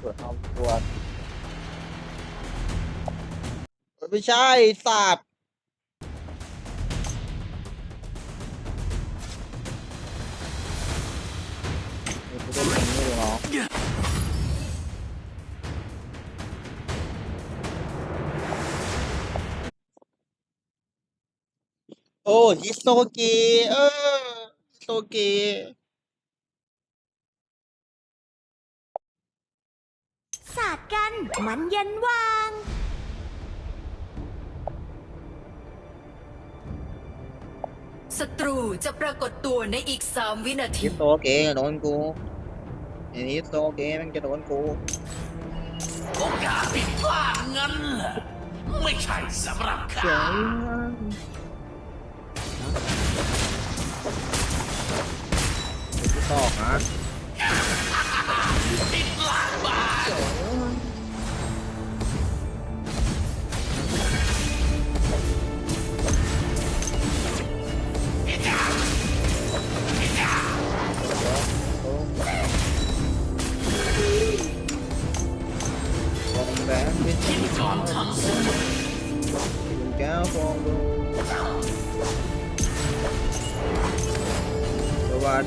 เปิดเอาตัวไม่ใช่สัตว์กูต้องทำนี่เลยเนาะโอ้ฮิโซเกะเออฮิโซเกาดกัน มันเย็นวาง ศัตรูจะปรากฏตัวในอีก3วินาทีฮิโซเกะโดนกูไอ้ฮิโซเกะมันจะโดนกูโอกาสผิดพลาดงั้นเหรอไม่ใช่สำหรับข้า กูตอกนะ แก้วฟองดูสวัส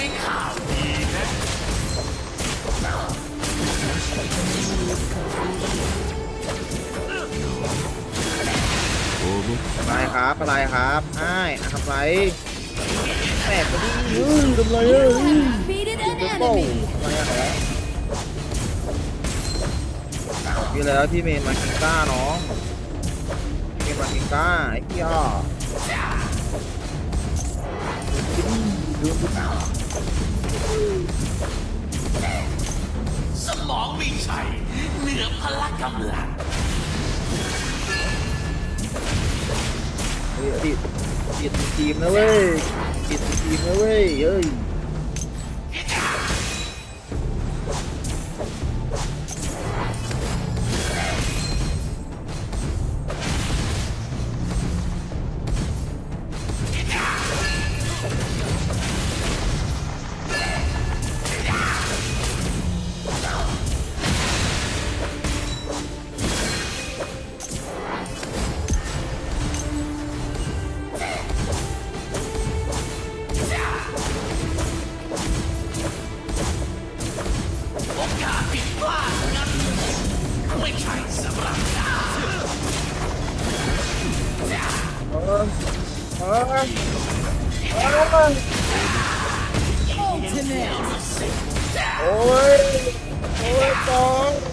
มีข่าวดีนะอะไรครับอะไรครับไอ้ายทำไรแตกไปดิยืนทำไรเอ้ย defeated an เดบเบิ้ล enemy ทำไมอะครับพี่แล้วพี่เมนมาคิงก้าน้องพี่เมนมาคิงก้าไอ้พี่อะดูดู สมองวิชัยเหนือพละกำลัง ติดิดิดทีมนะเว้ยติดทีมนะเว้ยเฮ้ย เออเออเออโอ้ย โอ้ยตอง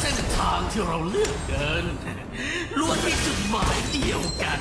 เส้นทางที่เราเลือกเดินล้วนมีจุดหมายเดียวกัน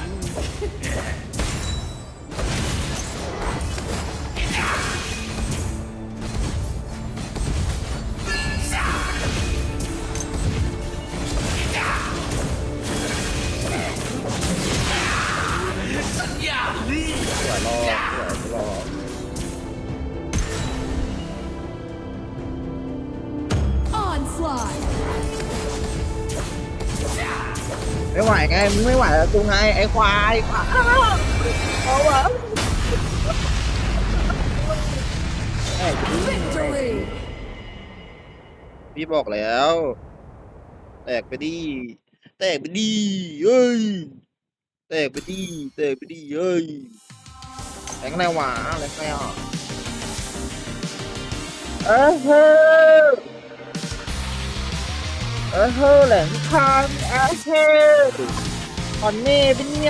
ไม่ไหวไงมึงไม่ไหวแล้วกูไงไอ้ควายควายเอาวะแอบดิ victory พี่บอกแล้ว แตกไปดิแตกไปดิเอ้ยเตะไปดิเตะไปดิเฮ้ยแรงอะไรวะแรงอะไรอะเออ เออเฮ้อแหลงคางเออเฮ้ออ่อนเน่เป็นเนี่ย